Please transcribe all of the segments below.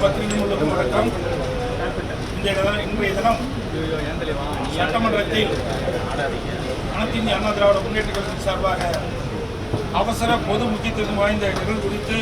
அனைத்து பத்திரிகைகளுக்கும் வணக்கம் இன்றைய தினம் இன்றைய தினம் சட்டமன்றத்தில் அனைத்து இந்திய அண்ணா திராவிட முன்னேற்ற கழகத்தின் சார்பாக அவசர பொது முக்கியத்துவம் வாய்ந்த நிகழ்வு குறித்து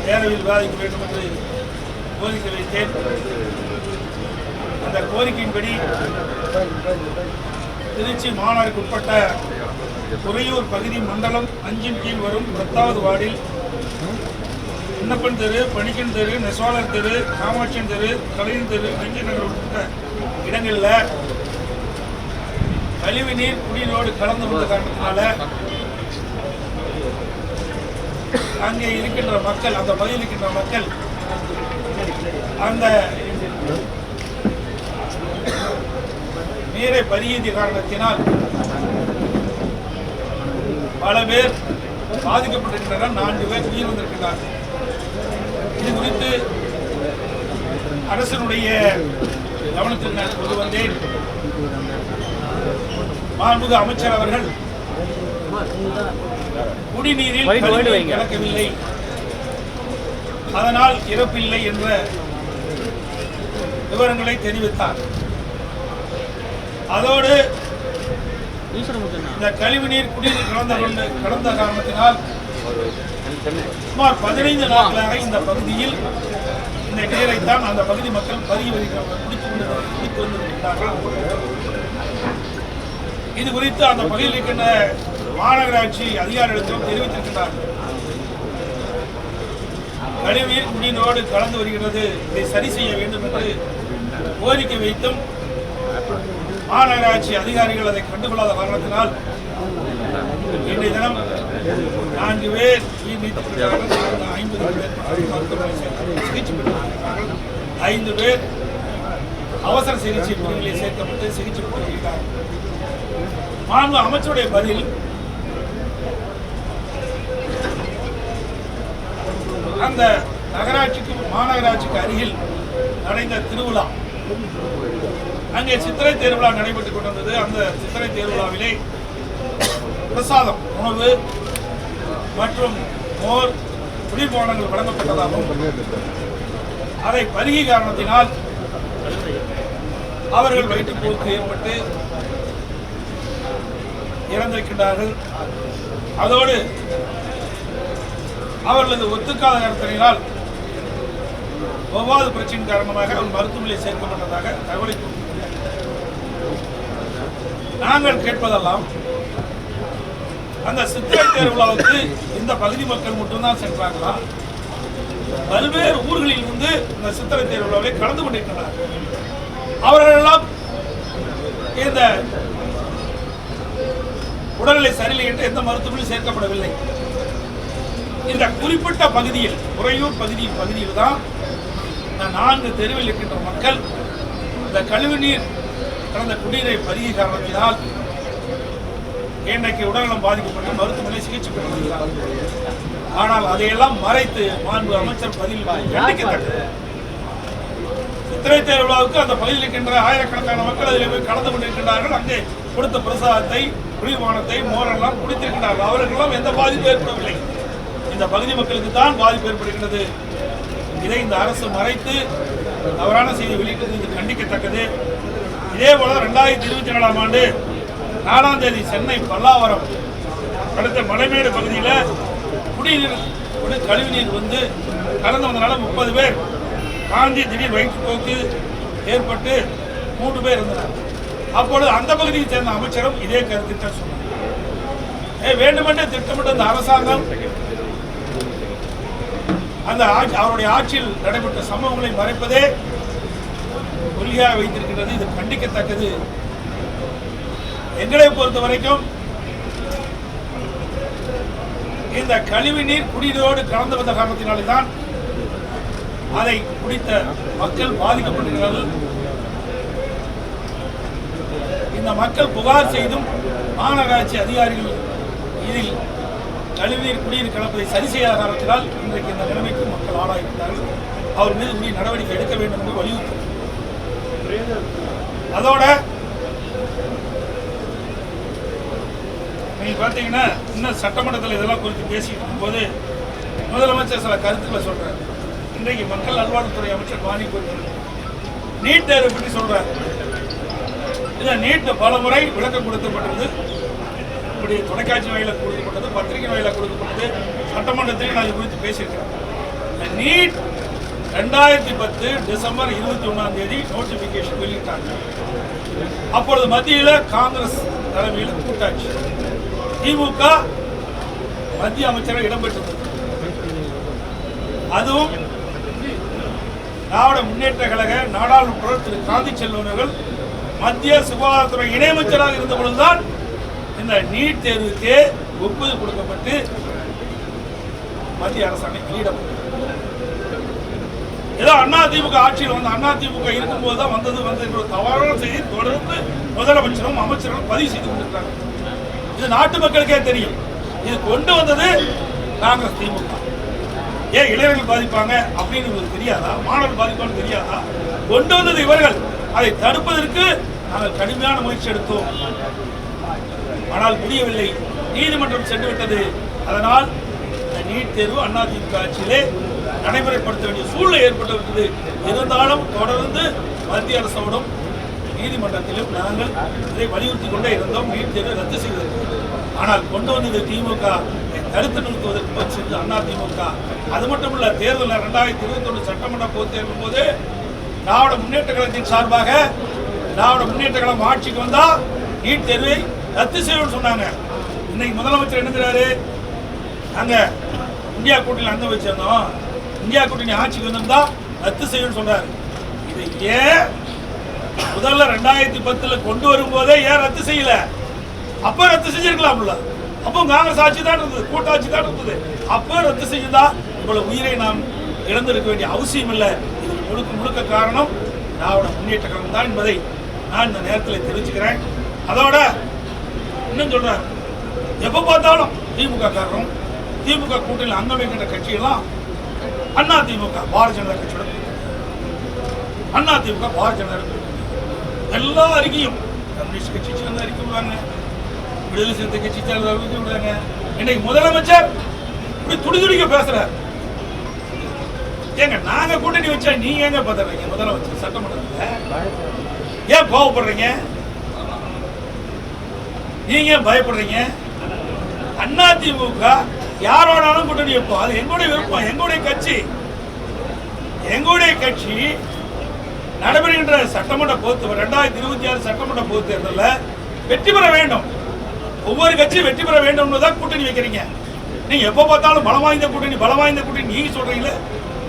பேரவையில் விவாதிக்க வேண்டும் என்று கோரிக்கை வைத்தேன் அந்த கோரிக்கையின்படி திருச்சி மாநாடுக்கு உட்பட்ட துறையூர் பகுதி மண்டலம் அஞ்சின் கீழ் வரும் பத்தாவது வார்டில் விண்ணப்பன் தெரு பணிக்கன் தெரு நெசவாளர் தெரு காமாட்சியன் தெரு கலைஞர் தெரு அஞ்சு நகர் உட்பட்ட இடங்களில் கழிவு நீர் குடிநீரோடு கலந்து வந்த காரணத்தினால அங்கே இருக்கின்ற மக்கள் அந்த பகுதியில் இருக்கின்ற மக்கள் அந்த நீரை பருகிய காரணத்தினால் பல பேர் பாதிக்கப்பட்டிருக்கிறார்கள் நான்கு பேர் உயிர் வந்திருக்கிறார்கள். இது குறித்து அரசனுடைய கவனத்தில் நான் கொண்டு வந்தேன். மாண்புமிகு அமைச்சர் அவர்கள் குடிநீரில் கலக்கவில்லை. அதனால் இறப்பில்லை என்ற விவரங்களை தெரிவித்தார். அதோடு இந்த கழிவுநீர் குடிநீர் கலந்த கொண்டு கலந்த காரணத்தினால் சுமார் பதினைந்து நாட்களாக இந்த பகுதியில் இந்த நீரைத்தான் அந்த பகுதி மக்கள் பருகி வருகிறார்கள். குடித்து வந்திருக்கிறார்கள் இது குறித்து அந்த பகுதியில் இருக்கின்ற மாநகராட்சி அதிகாரிகளிடம் தெரிவித்திருக்கிறார்கள் கழிவுநீர் குடிநீரோடு கலந்து வருகிறது. இதை சரி செய்ய வேண்டும் என்று கோரிக்கை வைத்தும் மாநகராட்சி அதிகாரிகள் அதை கண்டுகொள்ளாத காரணத்தினால் இன்றைய தினம் நான்கு பேர் உயிர் நீக்கப்பட்டார்கள் ஐம்பது பேர் சிகிச்சை பெற்றிருக்கிறார்கள் ஐந்து பேர் அவசர சிகிச்சை பிரிவுகளில் சேர்க்கப்பட்டு சிகிச்சை பெற்றிருக்கிறார் மாண்பு அமைச்சருடைய பதில் அந்த நகராட்சிக்கு மாநகராட்சிக்கு அருகில் நடந்த திருவிழா. அங்கே சித்திரை திருவிழா நடைபெற்றுக் கொண்டிருந்தது. அந்த சித்திரை திருவிழாவிலே பிரசாதம் உணவு மற்றும் மோர் குடிர்பானங்கள் வழங்கப்பட்டதாகவும் அதை பருகி காரணத்தினால் அவர்கள் வயிற்றுப்போக்கு ஏற்பட்டு இறந்திருக்கின்றார்கள். அதோடு அவர்களது ஒத்துக்காத காரணத்தினால் ஒவ்வாத பிரச்சனை காரணமாக அவர் மருத்துவமனையில் சேர்க்கப்பட்டதாக தகவலை நாங்கள் கேட்பதெல்லாம் அந்த சித்திரை திருவிழாவுக்கு இந்த பகுதி மக்கள் மட்டும்தான் சென்றாங்களா பல்வேறு ஊர்களில் இருந்து இந்த சித்திரை திருவிழாவை கலந்து கொண்டிருக்கிறார்கள் அவர்களெல்லாம் இந்த உடல்நிலை சரியில்லை என்று எந்த மருத்துவமனையும் சேர்க்கப்படவில்லை. இந்த குறிப்பிட்ட பகுதியில் உறையூர் பகுதியின் பகுதியில் தான் இந்த நான்கு தெருவில் இருக்கின்ற மக்கள் இந்த கழிவுநீர் கலந்த குடிநீரை பருகி காரணத்தினால் இன்றைக்கு உடல்நலம் பாதிக்கப்பட்டு மருத்துவமனை சிகிச்சை பெற்று வருகிறார்கள் ஆனால் அதையெல்லாம் மறைத்து மாண்பு அமைச்சர் பதில் கண்டிக்கத்தக்கது. சித்திரை திருவிழாவுக்கு அந்த பகுதியில் இருக்கின்ற ஆயிரக்கணக்கான மக்கள் அதில் போய் கலந்து கொண்டிருக்கின்றார்கள். அங்கே கொடுத்த பிரசாதத்தை குளிர்பானத்தை மோரெல்லாம் குடித்திருக்கிறார்கள் அவர்களெல்லாம் எந்த பாதிப்பும் ஏற்படவில்லை. இந்த பகுதி மக்களுக்கு தான் பாதிப்பு ஏற்படுகிறது இதை இந்த அரசு மறைத்து தவறான செய்தி வெளியிட்டது இது கண்டிக்கத்தக்கது. இதே போல ரெண்டாயிரத்தி இருபத்தி நாலாம் ஆண்டு நாலாம் தேதி சென்னை பல்லாவரம் அடுத்த மலைமேடு பகுதியில் குடிநீர் குடி கழிவுநீர் வந்து கலந்து வந்தனால முப்பது பேர் காந்தி திடீர் வயிற்றுப்போக்கு ஏற்பட்டு மூன்று பேர் இருந்தனர் அப்பொழுது அந்த பகுதியை சேர்ந்த அமைச்சரும் இதே கருத்தை சொன்னார். ஏ வேண்டுமென்றே திட்டமிட்ட அந்த அரசாங்கம் அந்த ஆட்சி அவருடைய ஆட்சியில் நடைபெற்ற சம்பவங்களை மறைப்பதே கொள்கையாக வைத்திருக்கிறது இது கண்டிக்கத்தக்கது. எங்களை பொறுத்த வரைக்கும் இந்த கழிவு நீர் குடிநீரோடு கலந்து வந்த காரணத்தினாலே தான் அதை குடித்த மக்கள் பாதிக்கப்பட்டிருக்கிறார்கள் இந்த மக்கள் புகார் செய்தும் மாநகராட்சி அதிகாரிகள் இதில் கழிவுநீர் குடிநீர் கலப்பதை சரி செய்யாத காரணத்தினால் இன்றைக்கு இந்த நிலைமைக்கு மக்கள் ஆளாகிவிட்டார்கள். அவர் மீது உரிய நடவடிக்கை எடுக்க வேண்டும் என்று வலியுறுத்தும் அதோட நீங்க பார்த்தீங்கன்னா இன்னும் சட்டமன்றத்தில் இதெல்லாம் குறித்து பேசிட்டு இருக்கும்போது முதலமைச்சர் சில கருத்துக்களை சொல்கிறார் இன்றைக்கு மக்கள் நல்வாழ்வுத்துறை அமைச்சர் வாணி நீட் தேர்வு பற்றி சொல்கிறார் இதை நீட் பல முறை விளக்கம் கொடுக்கப்பட்டது. இப்படி தொலைக்காட்சி வகையில் கொடுக்கப்பட்டது பத்திரிகை வகையில் கொடுக்கப்பட்டது சட்டமன்றத்திலையும் நான் இது குறித்து பேசியிருக்கிறேன். நீட் ரெண்டாயிரத்தி பத்து டிசம்பர் இருபத்தி ஒன்றாம் தேதி நோட்டிபிகேஷன் வெளியிட்டாங்க. அப்பொழுது மத்தியில் காங்கிரஸ் தலைமையில் கூட்டாட்சி. திமுக மத்திய அமைச்சராக இடம்பெற்றது. அதுவும் திராவிட முன்னேற்ற கழக நாடாளுமன்ற திரு. காந்தி செல்வனர்கள் மத்திய சுகாதாரத்துறை இணையமைச்சராக இருந்த பொழுதுதான் இந்த நீட் தேர்வுக்கு ஒப்புதல் கொடுக்கப்பட்டு மத்திய அரசாணை வெளியிடப்பட்டது. ஏதோ அண்ணா திமுக ஆட்சியில் வந்து அண்ணா திமுக இருக்கும்போது தான் வந்தது. வந்து தவறான செய்தி தொடர்ந்து முதலமைச்சரும் அமைச்சரும் பதிவு செய்து கொண்டிருக்கிறாங்க இது நாட்டு மக்களுக்கே தெரியும். இது கொண்டு வந்தது காங்கிரஸ் திமுக. ஏன் இளைஞர்கள் பாதிப்பாங்க அப்படின்னு உங்களுக்கு தெரியாதா? மாணவர்கள் பாதிப்பான்னு தெரியாதா? கொண்டு வந்தது இவர்கள். அதை தடுப்பதற்கு நாங்கள் கடுமையான முயற்சி எடுத்தோம். ஆனால் முடியவில்லை. நீதிமன்றம் சென்றுவிட்டது. அதனால் நீட் தேர்வு அதிமுக ஆட்சியிலே நடைமுறைப்படுத்த வேண்டிய சூழ்நிலை ஏற்பட்டுவிட்டது இருந்தாலும் தொடர்ந்து மத்திய அரசோடும் நீதிமன்றத்திலும் நாங்கள் இதை வலியுறுத்தி கொண்டே இருந்தோம். நீட் தேர்வை ரத்து செய்வதற்கு ஆனால் கொண்டு வந்தது திமுக. தடுத்து நிறுத்துவதற்கு முயற்சி அண்ணா திமுக. அது மட்டும் இல்ல தேர்தலில் ரெண்டாயிரத்தி இருபத்தி ஒன்று சட்டமன்ற பொது தேர்தல் போது திராவிட முன்னேற்ற கழகத்தின் சார்பாக திராவிட முன்னேற்ற கழகம் ஆட்சிக்கு வந்தா நீட் தேர்வை ரத்து செய்யணும்னு சொன்னாங்க. இன்னைக்கு முதலமைச்சர் என்னங்கிறாரு? நாங்க இந்தியா கூட்டணி அங்க வச்சிருந்தோம் இந்தியா கூட்டணி ஆட்சிக்கு வந்திருந்தா ரத்து செய்யணும்னு சொல்றாரு. இது ஏன் முதல்ல ரெண்டாயிரத்தி பத்துல கொண்டு வரும்போதே ஏன் ரத்து செய்யல? அப்ப ரத்து செஞ்சிருக்கலாம்ல. அப்போ காங்கிரஸ் ஆட்சி தான் இருந்தது கூட்டாட்சி தான் இருந்தது. அப்போ ரத்து செஞ்சுதா இவ்வளவு உயிரை நாம் இழந்திருக்க வேண்டிய அவசியம் இல்லை. இது முழுக்க முழுக்க காரணம் திராவிட முன்னேற்ற கழகம் தான் என்பதை நான் இந்த நேரத்தில் தெரிவிச்சுக்கிறேன். அதோட இன்னும் சொல்றேன். எப்போ பார்த்தாலும் திமுக காரணம். திமுக கூட்டணியில் அங்கம் வைக்கின்ற கட்சியெல்லாம் அண்ணா திமுக பாரதிய ஜனதா கட்சியோட அண்ணா திமுக பாரதிய ஜனதா எல்லா அறிக்கையும் கம்யூனிஸ்ட் கட்சி சேர்ந்த அறிக்கை விடுவாங்க. விடுதலை சிறுத்தை கட்சி சேர்ந்த அறிக்கை விடுவாங்க. இன்னைக்கு முதலமைச்சர் இப்படி துடிதுடிக்க பேசுறாரு ஏங்க நாங்க கூட்டணி வச்சா நீங்க எங்க பதறீங்க? முதலமைச்சர் சட்டமன்றத்தில்? ஏன் கோவப்படுறீங்க? நீங்க ஏன் பயப்படுறீங்க? அண்ணா திமுக யாரோடாலும் கூட்டணி வைப்போம். அது எங்களுடைய விருப்பம். எங்களுடைய கட்சி. எங்களுடைய கட்சி நடைபெறுகின்ற சட்டமன்ற பொது ரெண்டாயிரத்தி இருபத்தி ஆறு சட்டமன்ற பொது தேர்தலில் வெற்றி பெற வேண்டும். ஒவ்வொரு கட்சியும் வெற்றி பெற வேண்டும் தான் கூட்டணி வைக்கிறீங்க. நீங்க எப்போ பார்த்தாலும் பலம் வாய்ந்த கூட்டணி பலம் வாய்ந்த கூட்டணி நீங்க சொல்றீங்களே.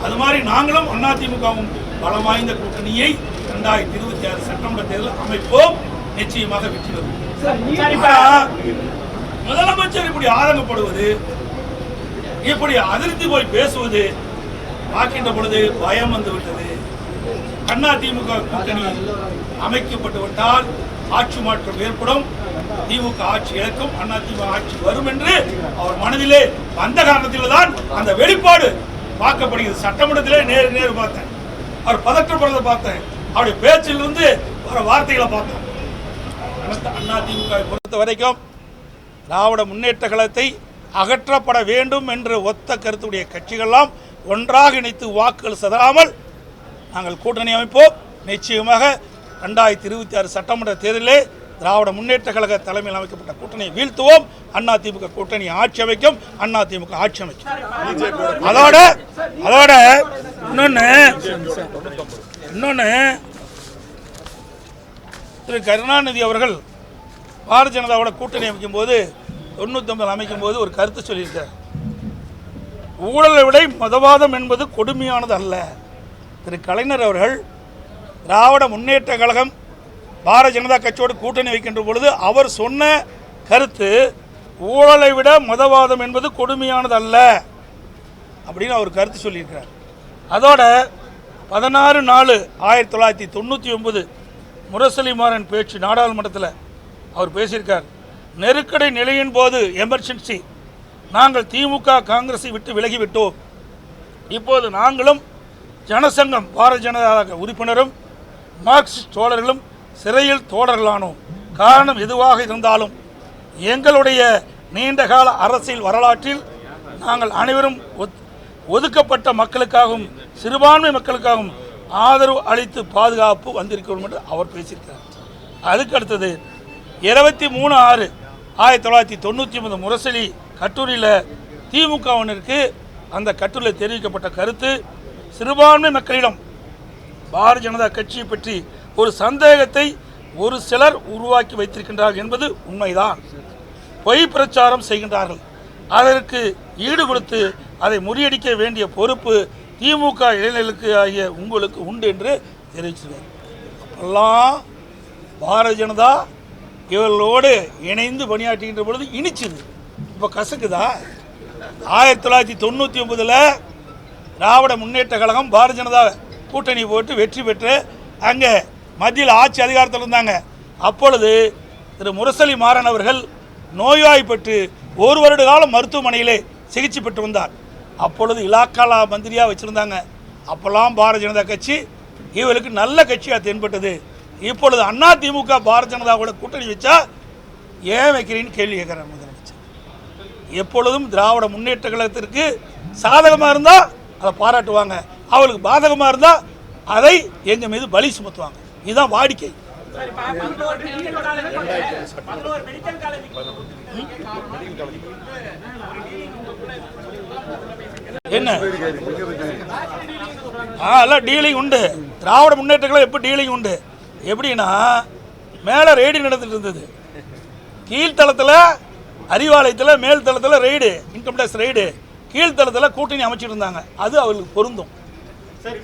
அது மாதிரி நாங்களும் அதிமுகவும் பலம் வாய்ந்த கூட்டணியை ரெண்டாயிரத்தி இருபத்தி ஆறு சட்டமன்ற தேர்தல் அமைப்போம். நிச்சயமாக வெற்றி பெறும் ஆனா, முதலமைச்சர் இப்படி ஆதங்கப்படுவது இப்படி அதிர்ந்து போய் பேசுவது பார்க்கின்ற பொழுது பயம் வந்து விட்டது. அண்ணா திமுக கூட்டணி அமைக்கப்பட்டு விட்டால் ஆட்சி மாற்றம் ஏற்படும். திமுக ஆட்சி இழக்கும் அண்ணா திமுக ஆட்சி வரும் என்று அவர் மனதிலே வந்த காரணத்தில் தான் அந்த வெளிப்பாடு பார்க்கப்படுகிறது. சட்டமன்றத்திலே நேரு நேரு பார்த்தேன். அவர் பதற்றப்படுறதை பார்த்தேன். அவருடைய பேச்சிலிருந்து வர வார்த்தைகளை பார்த்தேன். அண்ணா திமுக பொறுத்த வரைக்கும் திராவிட முன்னேற்ற கழகத்தை அகற்றப்பட வேண்டும் என்று ஒத்த கருத்துடைய கட்சிகள்லாம் ஒன்றாக இணைத்து வாக்குகள் சிதறாமல் நாங்கள் கூட்டணி அமைப்போம். நிச்சயமாக ரெண்டாயிரத்தி இருபத்தி ஆறு சட்டமன்ற தேர்தலிலே திராவிட முன்னேற்ற கழக தலைமையில் அமைக்கப்பட்ட கூட்டணியை வீழ்த்துவோம். அண்ணா திமுக கூட்டணி ஆட்சி அமைக்கும். அண்ணா திமுக ஆட்சி அமைக்கும். அதோட அதோட இன்னொன்னு இன்னொன்று திரு கருணாநிதி அவர்கள் பாரதிய ஜனதாவோட கூட்டணி அமைக்கும் போது தொண்ணூத்தொம்பது அமைக்கும் போது ஒரு கருத்து சொல்லியிருக்கார் ஊழலை விட மதவாதம் என்பது கொடுமையானது அல்ல திரு கலைஞர் அவர்கள் திராவிட முன்னேற்ற கழகம் பாரதிய ஜனதா கட்சியோடு கூட்டணி வைக்கின்ற பொழுது அவர் சொன்ன கருத்து ஊழலை விட மதவாதம் என்பது கொடுமையானது அல்ல அப்படின்னு அவர் கருத்து சொல்லியிருக்கிறார். அதோட பதினாறு நாலு ஆயிரத்தி தொள்ளாயிரத்தி தொண்ணூற்றி ஒன்பது முரசலிமாறன் பேச்சு நாடாளுமன்றத்தில் அவர் பேசியிருக்கார். நெருக்கடி நிலையின் போது எமர்ஜென்சி நாங்கள் திமுக காங்கிரஸை விட்டு விலகிவிட்டோம். இப்போது நாங்களும் ஜனசங்கம் பாரதிய ஜனதா உறுப்பினரும் மார்க்சிஸ்ட் தோழர்களும் சிறையில் தோழர்களானோம். காரணம் எதுவாக இருந்தாலும் எங்களுடைய நீண்டகால அரசியல் வரலாற்றில் நாங்கள் அனைவரும் ஒத்- ஒதுக்கப்பட்ட மக்களுக்காகவும் சிறுபான்மை மக்களுக்காகவும் ஆதரவு அளித்து பாதுகாப்பு வந்திருக்கிறோம் என்று அவர் பேசியிருக்கிறார். அதுக்கு அடுத்தது இருபத்தி மூணு ஆறு ஆயிரத்தி தொள்ளாயிரத்தி தொண்ணூற்றி ஒன்பது முரசொலி கட்டுரையில் திமுகவினருக்கு அந்த கட்டுரையில் தெரிவிக்கப்பட்ட கருத்து சிறுபான்மை மக்களிடம் பாரதிய ஜனதா கட்சியை பற்றி ஒரு சந்தேகத்தை ஒரு சிலர் உருவாக்கி வைத்திருக்கின்றார்கள் என்பது உண்மைதான். பொய் பிரச்சாரம் செய்கின்றார்கள். அதற்கு ஈடு கொடுத்து அதை முறியடிக்க வேண்டிய பொறுப்பு திமுக இளைஞர்களுக்கு ஆகிய உங்களுக்கு உண்டு என்று தெரிவிச்சிருக்கார் அப்பெல்லாம் பாரதிய ஜனதா இவர்களோடு இணைந்து பணியாற்றுகின்ற பொழுது இனிச்சுது. இப்போ கசக்குதா? ஆயிரத்தி தொள்ளாயிரத்தி தொண்ணூற்றி ஒன்பதில் திராவிட முன்னேற்ற கழகம் பாரதிய ஜனதா கூட்டணி போட்டு வெற்றி பெற்று அங்கே மத்தியில் ஆட்சி அதிகாரத்தில் இருந்தாங்க. அப்பொழுது திரு முரசலி மாறன் அவர்கள் நோய்வாய்ப்பட்டு ஒரு வருட காலம் மருத்துவமனையிலே சிகிச்சை பெற்று வந்தார். அப்பொழுது இலாக்காலா மந்திரியாக வச்சுருந்தாங்க. அப்போல்லாம் பாரதிய ஜனதா கட்சி இவளுக்கு நல்ல கட்சியாக தென்பட்டது. இப்பொழுது அண்ணா திமுக பாரதிய ஜனதாவோட கூட்டணி வச்சா ஏன் வைக்கிறீன்னு கேள்வி கேட்குறாங்க முதலமைச்சர். எப்பொழுதும் திராவிட முன்னேற்ற கழகத்திற்கு சாதகமாக இருந்தால் அதை பாராட்டுவாங்க. அவளுக்கு பாதகமாக இருந்தால் அதை எங்கள் மீது பலி சுமத்துவாங்க. இதுதான் வாடிக்கை. என்ன? ஆ எல்லாம் டீலிங் உண்டு. திராவிட முன்னேற்றங்களும் எப்போ டீலிங் உண்டு? எப்படின்னா மேலே ரெய்டு நடந்துட்டு இருந்தது. கீழ்த்தளத்தில் அறிவாலயத்தில் மேல் தளத்தில் ரெய்டு இன்கம் டேக்ஸ் ரெய்டு கீழ்த்தளத்தில் கூட்டணி அமைச்சிட்டு இருந்தாங்க. அது அவர்களுக்கு பொருந்தும். சரி